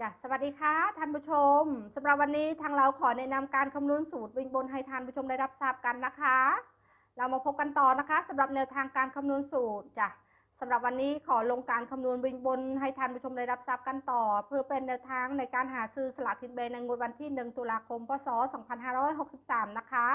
จ้ะสวัสดีค่ะท่านผู้ชมสำหรับวันนี้ทางเราขอแนะนำการคำนวณสูตรวิ่งบนให้ท่านผู้ชมได้รับทราบกันนะคะ เรามาพบกันต่อนะคะสำหรับแนวทางการคำนวณสูตรจ้ะสำหรับวันนี้ขอลงการคำนวณวิ่งบนให้ท่านผู้ชมได้รับทราบกันต่อ เพื่อเป็นแนวทางในการหาซื้อสลากกินแบ่งในงวดวันที่ 1 ตุลาคม พศ 2563 นะคะ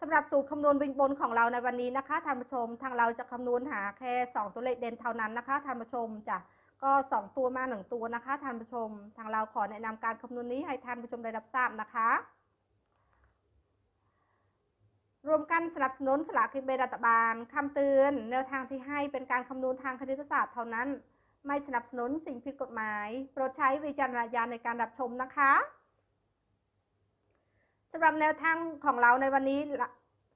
สำหรับสูตรคำนวณวิ่งบนของเราในวันนี้นะคะท่านผู้ชม ทางเราจะคำนวณหาแค่ 2 ตัวเลขเด่นเท่านั้นนะคะท่านผู้ชมจ้ะ ก็สองตัวมาหนึ่งตัวนะคะท่านผู้ชม ทางเราขอแนะนำการคำนวณนี้ให้ท่านผู้ชมได้รับทราบนะคะ รวมกันสนับสนุนสลากกินแบ่งรัฐบาลคำเตือนแนวทางที่ให้เป็นการคำนวณทางคณิตศาสตร์เท่านั้น ไม่สนับสนุนสิ่งผิดกฎหมาย โปรดใช้วิจารณญาณในการรับชมนะคะสำหรับแนวทางของเราในวันนี้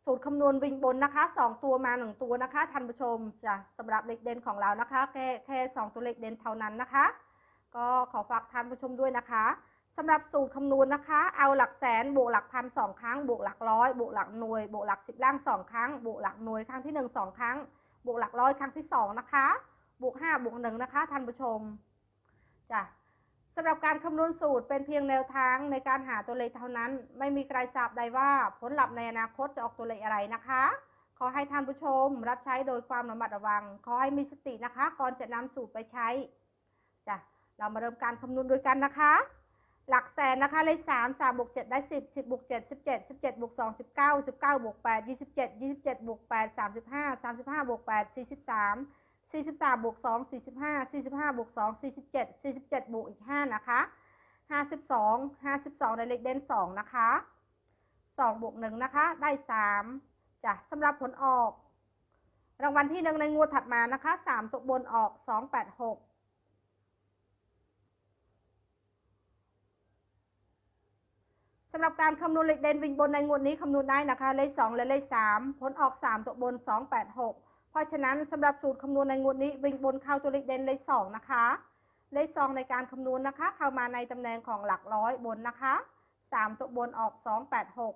สูตรคำนวณวิ่งบนนะคะสองตัวมาหนึ่งตัวนะคะท่านผู้ชมจ้ะสำหรับเลขเด่นของเรานะคะ แค่แค่สองตัวเลขเด่นเท่านั้นนะคะ ก็ขอฝากท่านผู้ชมด้วยนะคะสำหรับสูตรคำนวณนะคะ เอาหลักแสนบวกหลักพันสองครั้ง บวกหลักร้อยบวกหลักหน่วย บวกหลักสิบล่างสองครั้ง บวกหลักหน่วยครั้งที่หนึ่งสองครั้ง บวกหลักร้อยครั้งที่สองนะคะ บวกห้าบวกหนึ่งนะคะท่านผู้ชมจ้ะำหรับการคำนวณสูตรเป็นเพียงแนวทางในการหาตัวเลขเท่านั้น ไม่มีใครทราบใดว่าผลลัพธ์ในอนาคตจะออกตัวเลขอะไรนะคะ ขอให้ท่านผู้ชมรับใช้โดยความระมัดระวัง ขอให้มีสตินะคะ ก่อนจะนำสูตรไปใช้จ้ะเรามาเริ่มการคำนวณด้วยกันนะคะ หลักแสนนะคะเลขสามสามบวกเจ็ดได้สิบสิบบวกเจ็ดสิบเจ็ดสิบเจ็ดบวกสองสิบเก้าสิบเก้าบวกแปดยี่สิบเจ็ดยี่สิบเจ็ดบวกแปดสามสิบห้าสามสิบห้าบวกแปดสี่สิบสาม สี่สิบสามบวกสองสี่สิบห้าสี่สิบห้าบวกสองสี่สิบเจ็ดสี่สิบเจ็ดบวกอีกห้านะคะห้าสิบสองห้าสิบสองในเลขเด่นสองนะคะสองบวกหนึ่งนะคะ ได้สามจ้ะสำหรับผลออก รางวัลที่หนึ่งในงวดถัดมานะคะสามตัวบนออกสองแปดหกสำหรับการคำนวณเลขเด่นวิ่งบนในงวดนี้คำนวณได้นะคะ เลขสองและเลขสามผลออกสามตัวบนสองแปดหก เพราะฉะนั้นสำหรับสูตรคำนวณในงวดนี้วิ่งบนเข้าตัวเลขเด่นเลขสองนะคะ เลขสองในการคำนวณนะคะ เข้ามาในตำแหน่งของหลักร้อยบนนะคะสามตัวบนออกสองแปดหก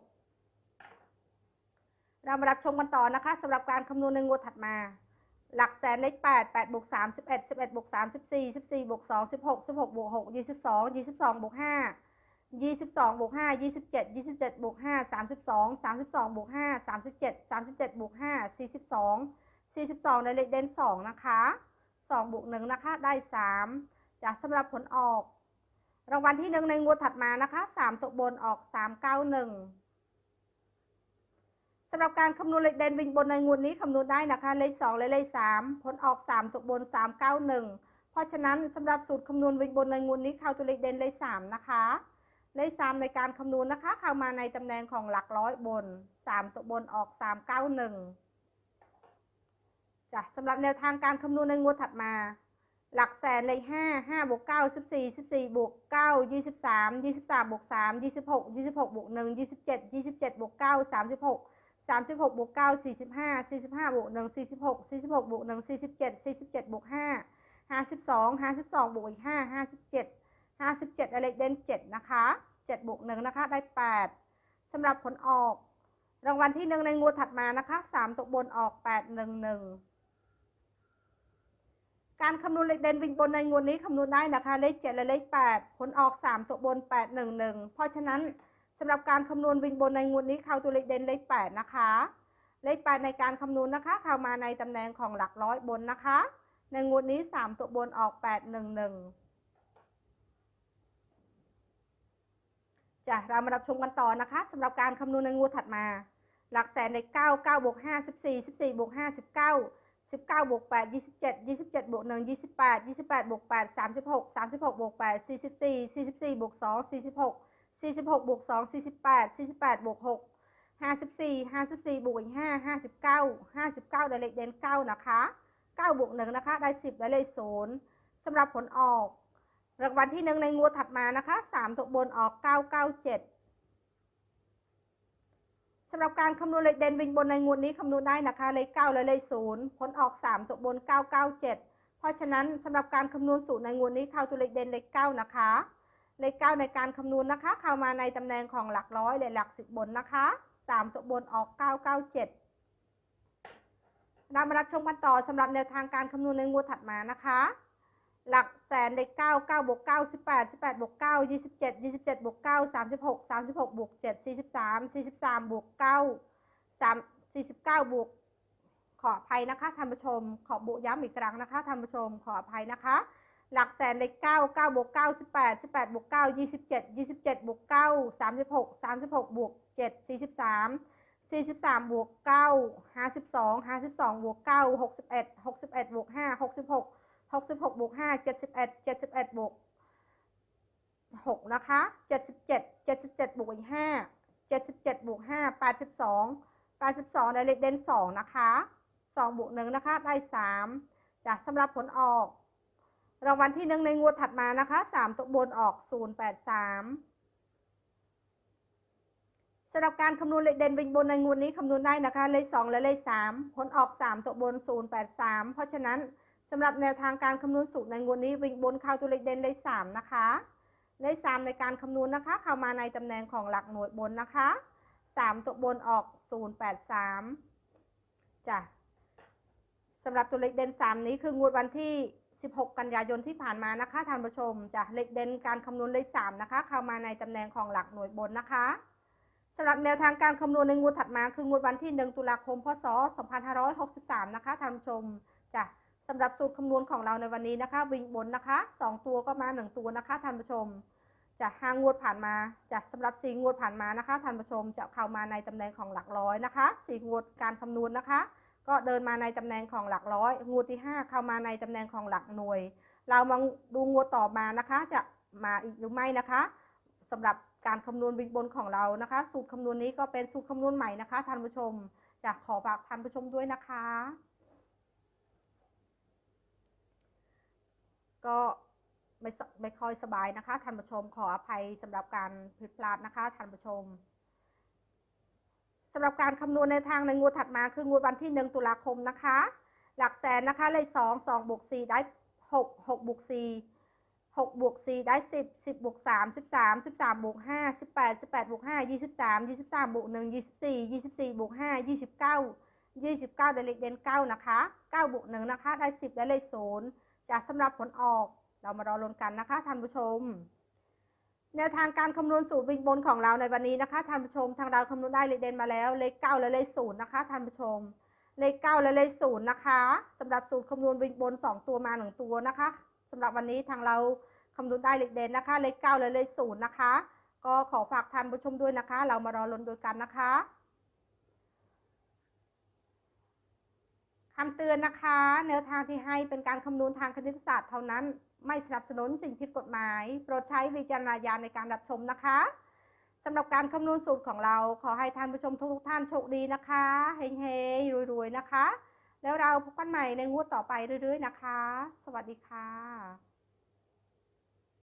เรามารับชมกันต่อนะคะสำหรับการคำนวณในงวดถัดมา หลักแสนเลขแปดแปดบวกสามสิบเอ็ดสิบเอ็ดบวกสามสิบสี่สิบสี่บวกสองสิบหกสิบหกบวกหกยี่สิบสองยี่สิบสองบวกห้ายี่สิบสองบวกห้ายี่สิบเจ็ดยี่สิบเจ็ดบวกห้าสามสิบสองสามสิบสองบวกห้าสามสิบเจ็ดสามสิบเจ็ดบวกห้าสี่สิบสอง 42ในเลขเด่น 2 นะคะ2บวก1นะคะ ได้ 3จากสำหรับผลออก รางวัลที่ 1 ในงวดถัดมานะคะ 3ตกบนออก 391สำหรับการคำนวณเลขเด่นวิ่งบนในงวดนี้คำนวณได้นะคะ เลข 2 และเลข 3 ผลออก 3ตกบน 391 เพราะฉะนั้นสำหรับสูตรคำนวณวิ่งบนในงวดนี้เข้าตัวเลขเด่นเลข 3 นะคะ เลข 3 ในการคำนวณนะคะ เข้ามาในตำแหน่งของหลักร้อยบน 3ตกบนออก 391 จ้ะสำหรับแนวทางการคำนวณในงวดถัดมา หลักแสนเลยห้าห้าบวกเก้าสิบสี่สิบสี่บวกเก้ายี่สิบสามยี่สิบสามบวกสามยี่สิบหกยี่สิบหกบวกหนึ่งยี่สิบเจ็ดยี่สิบเจ็ดบวกเก้าสามสิบหกสามสิบหกบวกเก้าสี่สิบห้าสี่สิบห้าบวกหนึ่งสี่สิบหกสี่สิบหกบวกหนึ่งสี่สิบเจ็ดสี่สิบเจ็ดบวกห้าห้าสิบสองห้าสิบสองบวกอีกห้าห้าสิบเจ็ดห้าสิบเจ็ดอะไรเด่นเจ็ดนะคะเจ็ดบวกหนึ่งนะคะ ได้แปดสำหรับผลออก รางวัลที่หนึ่งในงวดถัดมานะคะสามตกบนออกแปดหนึ่งหนึ่ง การคำนวณเลขเด่นวิ่งบนในงวดนี้คำนวณได้นะคะ เลขเจ็ดและเลขแปดผลออกสามตัวบนแปดหนึ่งหนึ่งเพราะฉะนั้นสำหรับการคำนวณวิ่งบนในงวดนี้เข้าตัวเลขเด่นเลขแปดนะคะ เลขแปดในการคำนวณนะคะเข้ามาในตำแหน่งของหลักร้อยบนนะคะ ในงวดนี้สามตัวบนออกแปดหนึ่งหนึ่งจ้ะเรามารับชมกันต่อนะคะสำหรับการคำนวณในงวดถัดมา หลักแสนในเก้าเก้าบวกห้าสิบสี่สิบสี่บวกห้าสิบเก้า 19บวก8 27 27บวก1 28 28บวก8 36 36บวก8 44 44บวก2 46 46บวก2 48 48บวก6 54 54บวกอีก5 59 59 ได้เลขเด่น9 นะคะ9บวก1นะคะ ได้ 10 ได้เลข0สำหรับผลออก รางวัลที่ 1 ในงวดถัดมานะคะ 3 ตัวบนออก 997ำหรับการคำนวณเลขเด่นวิ่งบนในงวดนี้คำนวณได้นะคะเลขเก้าและเลขศูนย์ผลออกสามตัวบนเก้าเก้าเจ็ดเพราะฉะนั้นสำหรับการคำนวณสูตรในงวดนี้เข้าตัวเลขเด่นเลขเก้านะคะ เลขเก้าในการคำนวณนะคะ เข้ามาในตำแหน่งของหลักร้อยและหลักสิบบนนะคะสามตัวบนออกเก้าเก้าเจ็ดเรามารับชมกันต่อสำหรับแนวทางการคำนวณในงวดถัดมานะคะ หลักแสนได้เก้าเก้าบวกเก้าสิบแปดสิบแปดบวกเก้ายี่สิบเจ็ดยี่สิบเจ็ดบวกเก้าสามสิบหกสามสิบหกบวกเจ็ดสี่สิบสามสี่สิบสามบวกเก้าสามสี่สิบเก้าบวกขออภัยนะคะท่านผู้ชม ขอบุย้ำอีกครั้งนะคะท่านผู้ชมขออภัยนะคะ หลักแสนเลขเก้าเก้าบวกเก้าสิบแปดสิบแปดบวกเก้ายี่สิบเจ็ดยี่สิบเจ็ดบวกเก้าสามสิบหกสามสิบหกบวกเจ็ดสี่สิบสามสี่สิบสามบวกเก้าห้าสิบสองห้าสิบสองบวกเก้าหกสิบเอ็ดหกสิบเอ็ดบวกห้าหกสิบหก หกสิบหกบวกห้าเจ็ดสิบเอ็ดเจ็ดสิบเอ็ดบวกหกนะคะเจ็ดสิบเจ็ดเจ็ดสิบเจ็ดบวกอีกห้าเจ็ดสิบเจ็ดบวกห้าแปดสิบสองแปดสิบสองในเลขเด่นสองนะคะสองบวกหนึ่งนะคะ ได้สามจากสำหรับผลออก รางวัลที่หนึ่งในงวดถัดมานะคะสามตัวบนออกศูนย์แปดสามสำหรับการคำนวณเลขเด่นวิงบนในงวดนี้คำนวณได้นะคะ เลขสองและเลขสามผลออกสามตัวบนศูนย์แปดสามเพราะฉะนั้น สำหรับแนวทางการคำนวณสูตรในงวดนี้วิ่งบนเข้าตัวเลขเด่นเลขสามนะคะเลขสามในการคำนวณนะคะ เข้ามาในตำแหน่งของหลักหน่วยบนนะคะสามตัวบนออกศูนย์แปดสามจ้ะสำหรับตัวเลขเด่นสามนี้คืองวดวันที่ 16 กันยายนที่ผ่านมานะคะท่านผู้ชมจะเลขเด่นการคำนวณเลข3นะคะ เข้ามาในตำแหน่งของหลักหน่วยบนนะคะสำหรับแนวทางการคำนวณในงวดถัดมาคืองวดวันที่ 1 ตุลาคม พศ 2563 นะคะท่านผู้ชมจะ สำหรับสูตรคำนวณของเราในวันนี้นะคะ วิ่งบนนะคะ 2 ตัวก็มา 1 ตัวนะคะท่านผู้ชมจะห้างวดผ่านมาจะสำหรับสีงวดผ่านมานะคะท่านผู้ชมจะเข้ามาในตำแหน่งของหลักร้อยนะคะสีงวดการคำนวณนะคะ ก็เดินมาในตำแหน่งของหลักร้อย งวดที่ 5 เข้ามาในตำแหน่งของหลักหน่วย เรามาดูงวดต่อมานะคะ จะมาอีกหรือไม่นะคะสำหรับการคำนวณบินบนของเรานะคะ สูตรคำนวณนี้ก็เป็นสูตรคำนวณใหม่นะคะท่านผู้ชมจะขอฝากท่านผู้ชมด้วยนะคะ ก็ไม่ไม่ค่อยสบายนะคะท่านผู้ชมขออภัยสำหรับการผิดพลาดนะคะท่านผู้ชมสำหรับการคำนวณในทางในงวดถัดมาคืองวดวันที่ 1 ตุลาคมนะคะ หลักแสนนะคะเลข2 2บวก4ได้ 6 6บวก4 6บวก4ได้ 10 10บวก3 13 13บวก5 18 18บวก5 23 23บวก1 24 24บวก5 29 29 ได้เลขเด่น9นะคะ9บวก1นะคะได้ 10 ได้เลข0 จากสำหรับผลออกเรามารอลุ้นกันนะคะท่านผู้ชมแนวทางการคำนวณสูตรวิ่งบนของเราในวันนี้นะคะท่านผู้ชม ทางเราคำนวณได้เลขเด่นมาแล้วเลขเก้าและเลขศูนย์นะคะท่านผู้ชม เลขเก้าและเลขศูนย์นะคะสำหรับสูตรคำนวณวิ่งบนสองตัวมาหนึ่งตัวนะคะสำหรับวันนี้ทางเราคำนวณได้เลขเด่นนะคะ เลขเก้าและเลขศูนย์นะคะ ก็ขอฝากท่านผู้ชมด้วยนะคะ เรามารอลุ้นด้วยกันนะคะ คำเตือนนะคะแนวทางที่ให้เป็นการคำนวณทางคณิตศาสตร์เท่านั้น ไม่สนับสนุนสิ่งผิดกฎหมาย โปรดใช้วิจารณญาณในการรับชมนะคะสำหรับการคำนวณสูตรของเราขอให้ท่านผู้ชมทุกท่านโชคดีนะคะเฮงๆรวยๆนะคะ แล้วเราพบกันใหม่ในงวดต่อไปเรื่อยๆนะคะ สวัสดีค่ะ